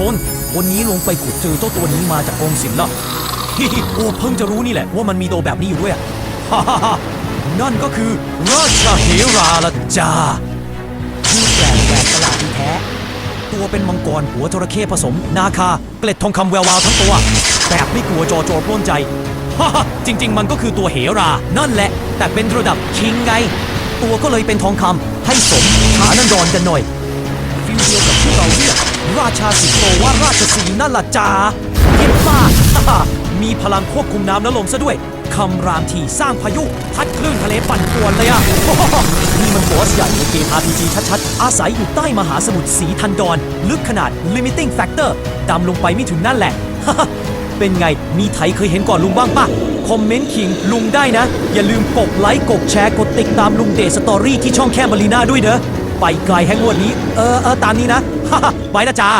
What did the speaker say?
คน วันนี้ลงไปขุดเจอเจ้าตัวนี้มาจากกองศิลป์ละโอ้เพิ่งจะรู้นี่แหละว่ามันมีตัวแบบนี้อยู่ด้วยฮ่าฮ่านั่นก็คือราชาเฮราละจ้าชื่อแปลกแหวกประหลาดที่แท้ ตัวเป็นมังกรหัวจระเข้ผสม นาคา เกล็ดทองคำแวววาวทั้งตัว แบบไม่กลัวจอโจรปล้นใจฮ่าจริง ๆ มันก็คือตัวเหรา นั่นแหละ แต่เป็นระดับคิงไง ตัวก็เลยเป็นทองคำให้สมฐานันดรกันหน่อย ชาสิงโตว่าราชสีห์นั่นล่ะจ้าเห็นป่ะมีพลังควบคุมน้ำและลมซะด้วยคำรามที่สร้างพายุ พัดคลื่นทะเลปั่นป่วนเลยอะนี่มันบอสใหญ่ในเกม RPG ชัดๆ อาศัยอยู่ใต้มหาสมุทรสีทันดอน ลึกขนาด Limiting Factor ดำลงไปไม่ถึงนั่นแหละ เป็นไง มีไทยเคยเห็นก่อนลุงบ้างปะคอมเมนต์ขิงลุงได้นะ อย่าลืมกดไลค์กดแชร์กดติดตามลุงเดสตอรี่ที่ช่องแคมบรีนาด้วยเนอะ ไปไกลแห่งงวดนี้ เออเออตามนี้นะ ไปนะจ้า